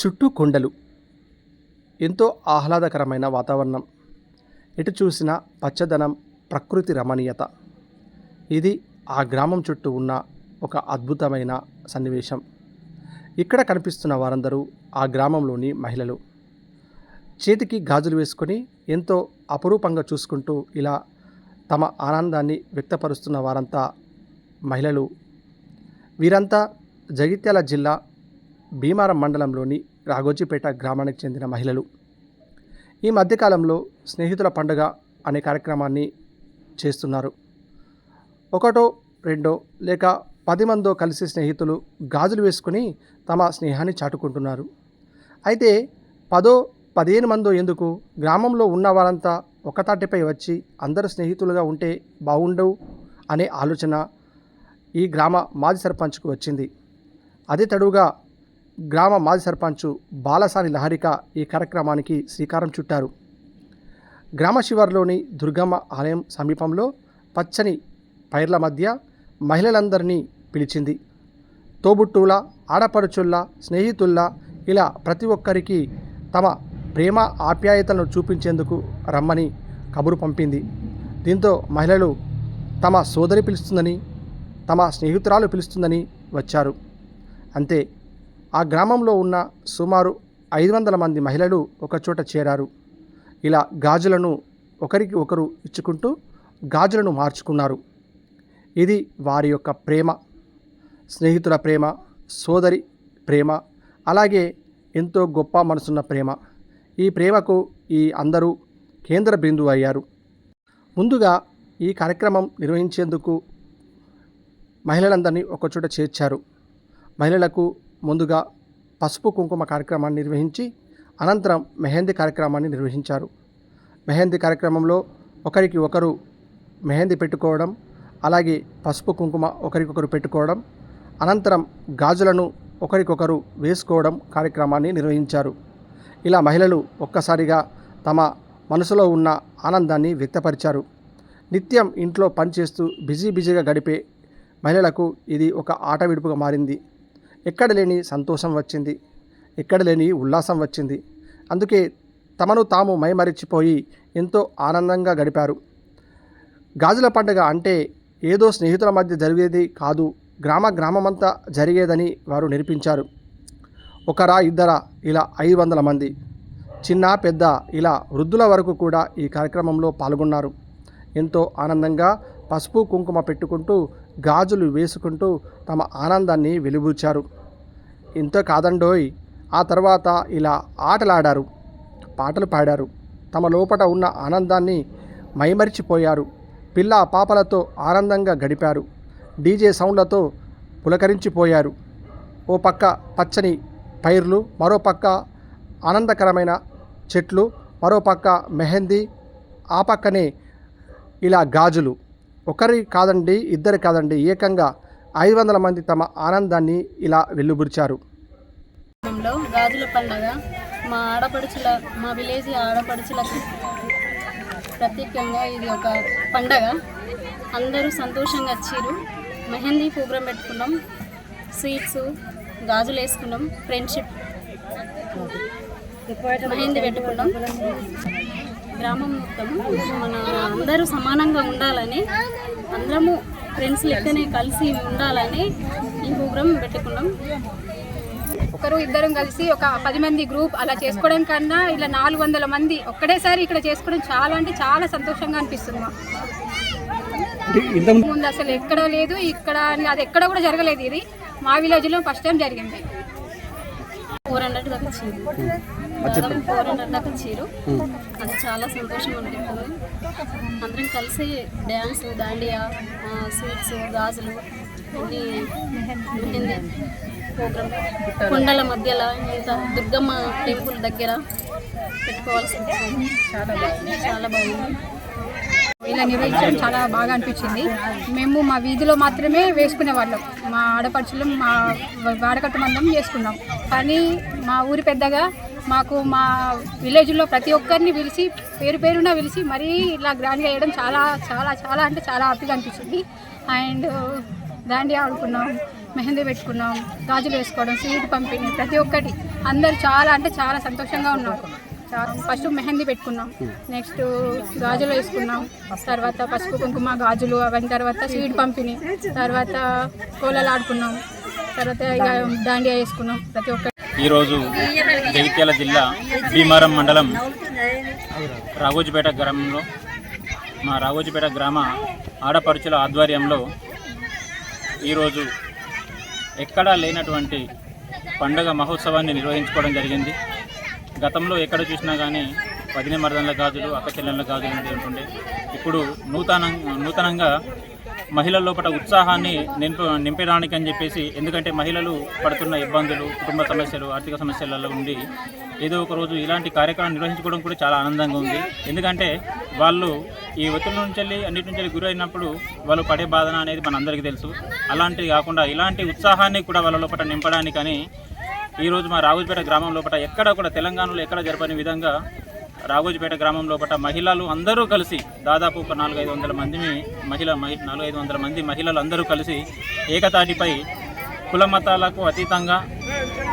చుట్టూ కొండలు. ఎంతో ఆహ్లాదకరమైన వాతావరణం. ఎటు చూసినా పచ్చదనం ప్రకృతి రమణీయత. ఇది ఆ గ్రామం చుట్టూ ఉన్న ఒక అద్భుతమైన సన్నివేశం. ఇక్కడ కనిపిస్తున్న వారందరూ ఆ గ్రామంలోని మహిళలు. చేతికి గాజులు వేసుకొని ఎంతో అపురూపంగా చూసుకుంటూ ఇలా తమ ఆనందాన్ని వ్యక్తపరుస్తున్న వారంతా మహిళలు. వీరంతా జగిత్యాల జిల్లా భీమారం మండలంలోని రాఘోజీపేట గ్రామానికి చెందిన మహిళలు. ఈ మధ్యకాలంలో స్నేహితుల పండుగ అనే కార్యక్రమాన్ని చేస్తున్నారు. ఒకటో రెండో లేక పది మందో కలిసి స్నేహితులు గాజులు వేసుకుని తమ స్నేహాన్ని చాటుకుంటున్నారు. అయితే పదో పదిహేను మందో ఎందుకు గ్రామంలో ఉన్న వారంతా ఒకతాటిపై వచ్చి అందరు స్నేహితులుగా ఉంటే బాగుండవు అనే ఆలోచన ఈ గ్రామ మాజీ సర్పంచ్కు వచ్చింది. అదే తడువుగా గ్రామ మాజీ సర్పంచ్ బాలసాని లహరిక ఈ కార్యక్రమానికి శ్రీకారం చుట్టారు. గ్రామ శివారులోని దుర్గమ్మ ఆలయం సమీపంలో పచ్చని పైర్ల మధ్య మహిళలందరినీ పిలిచింది. తోబుట్టుల ఆడపడుచుల్లా స్నేహితుల్లా ఇలా ప్రతి ఒక్కరికి తమ ప్రేమ ఆప్యాయతలను చూపించేందుకు రమ్మని కబురు పంపింది. దీంతో మహిళలు తమ సోదరి పిలుస్తుందని తమ స్నేహితురాలు పిలుస్తుందని వచ్చారు. అంతే ఆ గ్రామంలో ఉన్న సుమారు ఐదు వందల మంది మహిళలు ఒకచోట చేరారు. ఇలా గాజులను ఒకరికి ఒకరు ఇచ్చుకుంటూ గాజులను మార్చుకున్నారు. ఇది వారి యొక్క ప్రేమ స్నేహితుల ప్రేమ సోదరి ప్రేమ అలాగే ఎంతో గొప్ప మనసున్న ప్రేమ. ఈ ప్రేమకు ఈ అందరూ కేంద్ర బిందువు అయ్యారు. ముందుగా ఈ కార్యక్రమం నిర్వహించేందుకు మహిళలందరినీ ఒకచోట చేర్చారు. మహిళలకు ముందుగా పసుపు కుంకుమ కార్యక్రమాన్ని నిర్వహించి అనంతరం మెహందీ కార్యక్రమాన్ని నిర్వహించారు. మెహందీ కార్యక్రమంలో ఒకరికి ఒకరు మెహందీ పెట్టుకోవడం అలాగే పసుపు కుంకుమ ఒకరికొకరు పెట్టుకోవడం అనంతరం గాజులను ఒకరికొకరు వేసుకోవడం కార్యక్రమాన్ని నిర్వహించారు. ఇలా మహిళలు ఒక్కసారిగా తమ మనసులో ఉన్న ఆనందాన్ని వ్యక్తపరిచారు. నిత్యం ఇంట్లో పనిచేస్తూ బిజీ బిజీగా గడిపే మహిళలకు ఇది ఒక ఆట విడుపుగా మారింది. ఎక్కడ లేని సంతోషం వచ్చింది ఎక్కడ లేని ఉల్లాసం వచ్చింది. అందుకే తమను తాము మైమరిచిపోయి ఎంతో ఆనందంగా గడిపారు. గాజుల పండుగ అంటే ఏదో స్నేహితుల మధ్య జరిగేది కాదు గ్రామ గ్రామమంతా జరిగేదని వారు నిరూపించారు. ఒకరా ఇద్దరా ఇలా ఐదు వందల మంది. చిన్న పెద్ద ఇలా వృద్ధుల వరకు కూడా ఈ కార్యక్రమంలో పాల్గొన్నారు. ఎంతో ఆనందంగా పసుపు కుంకుమ పెట్టుకుంటూ గాజులు వేసుకుంటూ తమ ఆనందాన్ని వెలుబూచారు ఇంత కాదండోయ్. ఆ తర్వాత ఇలా ఆటలాడారు పాటలు పాడారు. తమ లోపట ఉన్న ఆనందాన్ని మైమరిచిపోయారు. పిల్ల పాపలతో ఆనందంగా గడిపారు. డీజే సౌండ్లతో పులకరించిపోయారు. ఓ పక్క పచ్చని పైర్లు మరో పక్క ఆనందకరమైన చెట్లు మరో పక్క మెహందీ ఆ పక్కనే ఇలా గాజులు. ఒకరి కాదండి ఇద్దరు కాదండి. ఏకంగా ఐదు వందల మంది తమ ఆనందాన్ని ఇలా వెల్లుబురిచారు. గ్రామంలో గాజుల పండగ మా ఆడపడుచుల మా విలేజ్ ఆడపడుచులకు ప్రత్యేకంగా ఇది ఒక పండగ. అందరూ సంతోషంగా వచ్చిర్రు మెహందీ ప్రోగ్రాం పెట్టుకున్నాం. స్వీట్స్ గాజులు వేసుకున్నాం. ఫ్రెండ్షిప్ మెహందీ పెట్టుకున్నాం. గ్రామం మొత్తం మన అందరూ సమానంగా ఉండాలని అందరము ఫ్రెండ్స్ లెక్కనే కలిసి ఉండాలని ఈ ప్రోగ్రాం పెట్టుకున్నాం. ఒకరు ఇద్దరం కలిసి ఒక పది మంది గ్రూప్ అలా చేసుకోవడం కన్నా ఇలా నాలుగు వందల మంది ఒక్కడేసారి ఇక్కడ చేసుకోవడం చాలా అంటే చాలా సంతోషంగా అనిపిస్తుంది మాకు. ముందు అసలు ఎక్కడ లేదు ఇక్కడ అని అది ఎక్కడ కూడా జరగలేదు ఇది. మా విలేజ్లో ఫస్ట్ టైం జరిగింది. ఫోర్ హండ్రెడ్ దాదాపు ఫోర్ హండ్రెడ్ దాకా అది చాలా సంతోషం అనిపిస్తుంది అందరం కలిసి డ్యాన్స్ దాండియా స్వీట్స్ గాజులు అన్ని మెహందీ ప్రోగ్రామ్. కొండల మధ్యలో ఇంత దుర్గమ్మ టెంపుల్ దగ్గర పెట్టుకోవాల్సి చాలా బాగుంది. చాలా బాగుంది. ఇలా నిర్వహించడం చాలా బాగా అనిపించింది. మేము మా వీధిలో మాత్రమే వేసుకునే వాళ్ళం. మా ఆడపడుచులు మా వాడకట్టు మందం చేసుకున్నాం కానీ మా ఊరి పెద్దగా మాకు మా విలేజ్లో ప్రతి ఒక్కరిని పిలిచి పేరు పేరున పిలిచి మరీ ఇలా గ్రాండ్గా వేయడం చాలా చాలా చాలా అంటే చాలా హ్యాపీగా అనిపించింది అండ్ దాండి ఆడుకున్నాం మెహందీ పెట్టుకున్నాం గాజులు వేసుకోవడం స్వీట్ పంపిణీ ప్రతి ఒక్కటి. అందరు చాలా అంటే చాలా సంతోషంగా ఉన్నారు. ఫస్ట్ మెహందీ పెట్టుకున్నాం నెక్స్ట్ గాజులు వేసుకున్నాం తర్వాత పసుపు కుంకుమ గాజులు అవన్నీ తర్వాత స్వీట్ పంపిణీ తర్వాత కోలలు ఆడుకున్నాం తర్వాత ఇక దాండియా వేసుకున్నాం ప్రతి ఒక్కటి. ఈరోజు జగిత్యాల జిల్లా భీమారం మండలం రాఘోజిపేట గ్రామంలో మా రాఘోజిపేట గ్రామ ఆడపడుచుల ఆధ్వర్యంలో ఈరోజు ఎక్కడా లేనటువంటి పండుగ మహోత్సవాన్ని నిర్వహించుకోవడం జరిగింది. గతంలో ఎక్కడ చూసినా కానీ వదిన మరదళ్ళ గాజులు అక్క గాజులు అనేటువంటి ఉంటుండే. ఇప్పుడు నూతన నూతనంగా మహిళల లోపల ఉత్సాహాన్ని నింప నింపడానికి అని చెప్పేసి ఎందుకంటే మహిళలు పడుతున్న ఇబ్బందులు కుటుంబ సమస్యలు ఆర్థిక సమస్యలలో ఉండి ఏదో ఒక రోజు ఇలాంటి కార్యక్రమం నిర్వహించుకోవడం కూడా చాలా ఆనందంగా ఉంది. ఎందుకంటే వాళ్ళు ఈ ఒత్తిడి నుంచి వెళ్ళి అన్నిటి నుంచి వెళ్ళి గురైనప్పుడు వాళ్ళు పడే బాధన అనేది మనందరికీ తెలుసు. అలాంటివి కాకుండా ఇలాంటి ఉత్సాహాన్ని కూడా వాళ్ళ లోపల నింపడానికని ఈరోజు మా రావుపేట గ్రామం లోపల ఎక్కడ కూడా తెలంగాణలో ఎక్కడ జరపని విధంగా రాఘోజపేట గ్రామం లోపల మహిళలు అందరూ కలిసి దాదాపు ఒక నాలుగైదు వందల మంది మహిళ మహి నాలుగైదు వందల మంది మహిళలు అందరూ కలిసి ఏకతాటిపై కుల మతాలకు అతీతంగా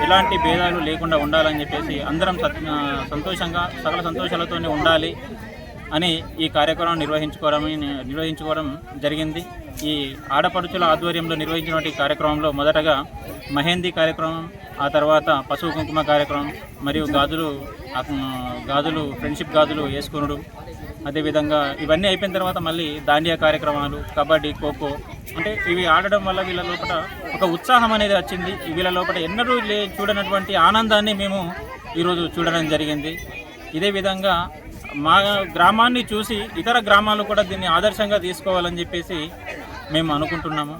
ఎలాంటి భేదాలు లేకుండా ఉండాలని చెప్పేసి అందరం సత్- సంతోషంగా సకల సంతోషాలతోనే ఉండాలి. అని ఈ కార్యక్రమం నిర్వహించుకోవడం నిర్వహించుకోవడం జరిగింది. ఈ ఆడపడుచుల ఆధ్వర్యంలో నిర్వహించినటువంటి కార్యక్రమంలో మొదటగా మహేందీ కార్యక్రమం ఆ తర్వాత పశువు కుంకుమ కార్యక్రమం మరియు గాజులు గాజులు ఫ్రెండ్షిప్ గాజులు వేసుకునుడు అదేవిధంగా ఇవన్నీ అయిపోయిన తర్వాత మళ్ళీ దాండియా కార్యక్రమాలు కబడ్డీ ఖోఖో అంటే ఇవి ఆడడం వల్ల వీళ్ళ లోపల ఒక ఉత్సాహం అనేది వచ్చింది. వీళ్ళ లోపల ఎన్నడూ లే చూడనటువంటి ఆనందాన్ని మేము ఈరోజు చూడడం జరిగింది. ఇదే విధంగా మా గ్రామాన్ని చూసి ఇతర గ్రామాలు కూడా దీన్ని ఆదర్శంగా తీసుకోవాలని చెప్పేసి మేము అనుకుంటున్నాము.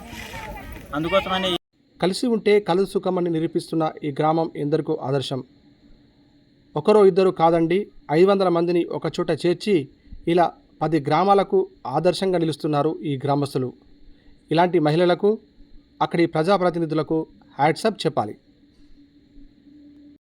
అందుకోసమని కలిసి ఉంటే కలు సుఖమని నిరూపిస్తున్న ఈ గ్రామం ఎందరికో ఆదర్శం. ఒకరో ఇద్దరు కాదండి ఐదు వందల మందిని ఒకచోట చేర్చి ఇలా పది గ్రామాలకు ఆదర్శంగా నిలుస్తున్నారు ఈ గ్రామస్తులు. ఇలాంటి మహిళలకు అక్కడి ప్రజాప్రతినిధులకు హ్యాట్సప్ చెప్పాలి.